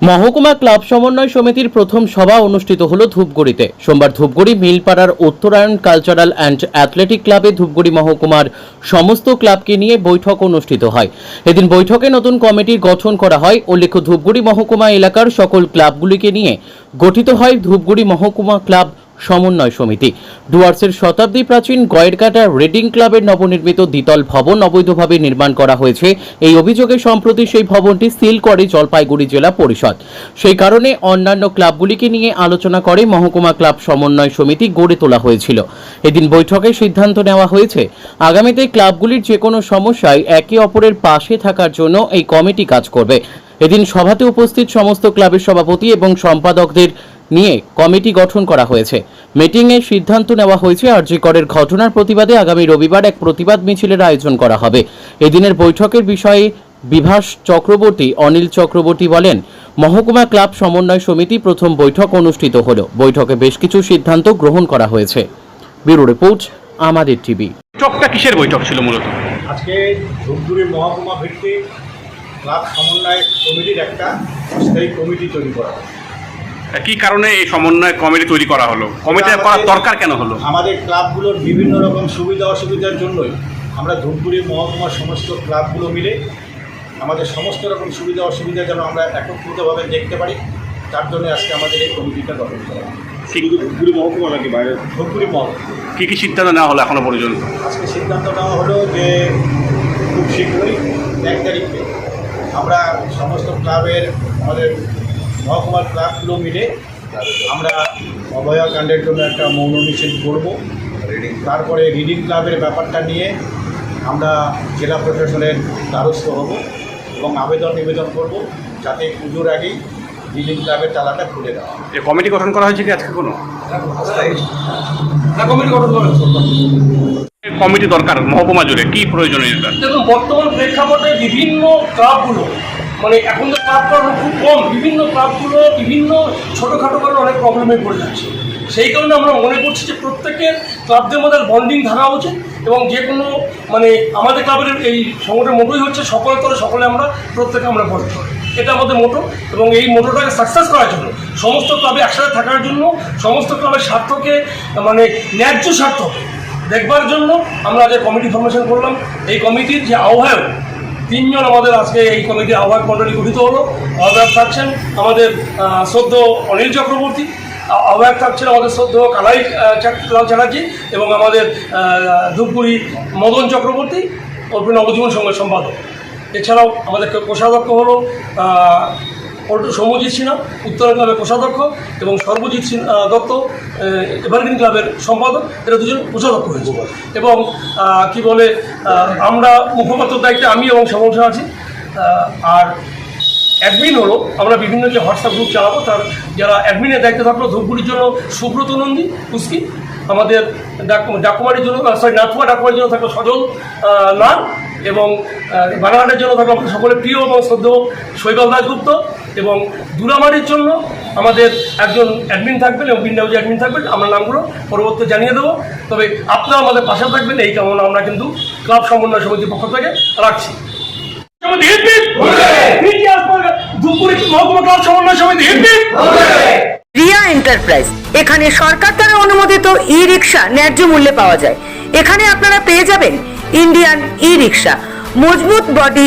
মহকুমা ক্লাব সমন্বয় সমিতির প্রথম সভা অনুষ্ঠিত হল ধূপগুড়িতে। সোমবার ধূপগুড়ি, মিলপাড়ার উত্তরায়ণ কালচারাল অ্যান্ড অ্যাথলেটিক ক্লাবে ধূপগুড়ি মহকুমার সমস্ত ক্লাবকে নিয়ে বৈঠক অনুষ্ঠিত হয়। এদিন বৈঠকে নতুন কমিটি গঠন করা হয়। উল্লেখ্য, ধূপগুড়ি মহকুমা এলাকার সকল ক্লাবগুলিকে নিয়ে গঠিত হয় ধূপগুড়ি মহকুমা ক্লাব সমন্বয় সমিতি। ডুয়ার্সের শতাব্দী প্রাচীন গয়েরকাটা রিডিং ক্লাবের নবনির্মিত দ্বিতল ভবন অবৈধভাবে নির্মাণ করা হয়েছে। এই অভিযোগে সম্প্রতি সেই ভবনটি সিল করে জলপাইগুড়ি জেলা পরিষদ। সেই কারণে অন্যান্য ক্লাবগুলিকে নিয়ে আলোচনা করে মহকুমা ক্লাব সমন্বয় সমিতি গড়ে তোলা হয়েছিল। এদিন বৈঠকে সিদ্ধান্ত নেওয়া হয়েছে, আগামীতে ক্লাবগুলির যে কোনো সমস্যায় একে অপরের পাশে থাকার জন্য এই কমিটি কাজ করবে। এদিন সভাতে উপস্থিত সমস্ত ক্লাবের সভাপতি এবং সম্পাদকদের নিয়ে কমিটি গঠন করা হয়েছে। মিটিংয়ে সিদ্ধান্ত নেওয়া হয়েছে আরজি করের ঘটনার প্রতিবাদে আগামী রবিবার এক প্রতিবাদ মিছিলের আয়োজন করা হবে। এদিনের বৈঠকের বিষয়ে বিভাস চক্রবর্তী অনিল চক্রবর্তী বলেন মহকুমা ক্লাব সমন্বয় সমিতি প্রথম বৈঠক অনুষ্ঠিত হল। বৈঠকে বেশ কিছু সিদ্ধান্ত গ্রহণ করা হয়েছে। ব্যুরো রিপোর্ট আমাদের টিভি। বৈঠকটা কিসের বৈঠক ছিল মূলত? আজকে ধূপগুড়ি মহকুমা ভিত্তিক ক্লাব সমন্বয় কমিটির একটা অস্থায়ী কমিটি তৈরি করা। কি কারণে এই সমন্বয় কমিটি তৈরি করা হলো? কমিটি করার দরকার কেন হলো? আমাদের ক্লাবগুলোর বিভিন্ন রকম সুবিধা অসুবিধার জন্যই আমরা ধূপগুড়ি মহকুমার সমস্ত ক্লাবগুলো মিলে আমাদের সমস্ত রকম সুবিধা অসুবিধা যেন আমরা একত্রিতভাবে দেখতে পারি তার জন্য আজকে আমাদের এই কমিটিটা গঠন করা শুধু ধূপগুড়ি মহকুমা নাকি বাইরে? ধূপগুড়ি মহকুমা। কি কি সিদ্ধান্ত নেওয়া হলো এখনও পর্যন্ত? আজকে সিদ্ধান্ত নেওয়া হলো যে খুব শীঘ্রই এক তারিখে আমরা সমস্ত ক্লাবের আমাদের মহকুমার ক্লাবগুলো মিলে আমরা অভয়াকাণ্ডের জন্য একটা মৌন মিছিল করব। তারপরে রিডিং ক্লাবের ব্যাপারটা নিয়ে আমরা জেলা প্রশাসনের দ্বারস্থ হব এবং আবেদন নিবেদন করব যাতে পুজোর আগেই রিডিং ক্লাবের তালাটা খুলে দেওয়া হয়। কমিটি গঠন করা হয়েছে কি আজকে কোনো? কমিটি দরকার মহকুমা জুড়ে কি প্রয়োজনীয়তা? দেখুন বর্তমান প্রেক্ষাপটে বিভিন্ন ক্লাবগুলো মানে এখন তো ক্লাবটা খুব কম। বিভিন্ন ক্লাবগুলো বিভিন্ন ছোটোখাটো কারণে অনেক প্রবলেমে পড়ে যাচ্ছে। সেই কারণে আমরা মনে করছি যে প্রত্যেকের ক্লাবদের মধ্যে বন্ডিং থাকা উচিত এবং যে কোনো মানে আমাদের ক্লাবের এই সংগঠনের মোটোই হচ্ছে সকলের তলে সকলে আমরা প্রত্যেকে আমরা বদ্ধ এটা আমাদের মোটো এবং এই মোটোটাকে সাকসেস করার জন্য, সমস্ত ক্লাবে একসাথে থাকার জন্য, সমস্ত ক্লাবের স্বার্থকে মানে ন্যায্য স্বার্থ দেখবার জন্য আমরা যে কমিটি ফরমেশন করলাম, এই কমিটির যে আহ্বায়ক তিনজন আমাদের আজকে এই কমিটির আহ্বায়ক মণ্ডলী গঠিত হলো। আহ্বায়ক থাকছেন আমাদের সদ্য অনিল চক্রবর্তী। আহ্বায়ক থাকছেন আমাদের সদ্য কালাই লাল চ্যাটার্জি এবং আমাদের ধূপগুড়ি মদন চক্রবর্তী ওরফে নবজীবন সংঘের সম্পাদক। এছাড়াও আমাদের কোষাধ্যক্ষ হলো সৌম্যজিৎ সিনহা উত্তর ক্লাবের কোষাধ্যক্ষ এবং সর্বজিৎ সিন- আহ, দত্ত এভারগ্রিন ক্লাবের সম্পাদক। এরা দুজন কোষাধ্যক্ষ হয়েছে। এবং কি বলে আমরা মুখপাত্র দায়িত্বে আমি এবং সমস্যা আছি। আর অ্যাডমিন হলো আমরা বিভিন্ন যে হোয়াটসঅ্যাপ গ্রুপ চালাবো তার যারা অ্যাডমিনের দায়িত্বে থাকল ধূপগুড়ির জন্য সুব্রত নন্দী কুস্কি আমাদের ডাক- ডাকুমারির জন্য সরি নাথুয়া ডাকুমারির জন্য থাকল সজল নাথ এবং আহ, জন্য থাকল সকলের প্রিয় এবং শ্রদ্ধ শৈবাল দাসগুপ্ত এবং দুরামারির জন্য আমাদের একজন অ্যাডমিন থাকবেন এবং বিন্দাউজি অ্যাডমিন থাকবেন। আমরা নামগুলো পরবর্তী জানিয়ে দেবো। তবে আপনারা আমাদের পাশে থাকবেন এই কামনা আমরা কিন্তু ক্লাব সমন্বয় সমিতির পক্ষ থেকে রাখছি! রিয়া এন্টারপ্রাইজ এখানে সরকার দ্বারা অনুমোদিত ই রিক্সা ন্যায্য মূল্যে পাওয়া যায়। এখানে আপনারা পেয়ে যাবেন ইন্ডিয়ান ই রিক্সা মজবুত বডি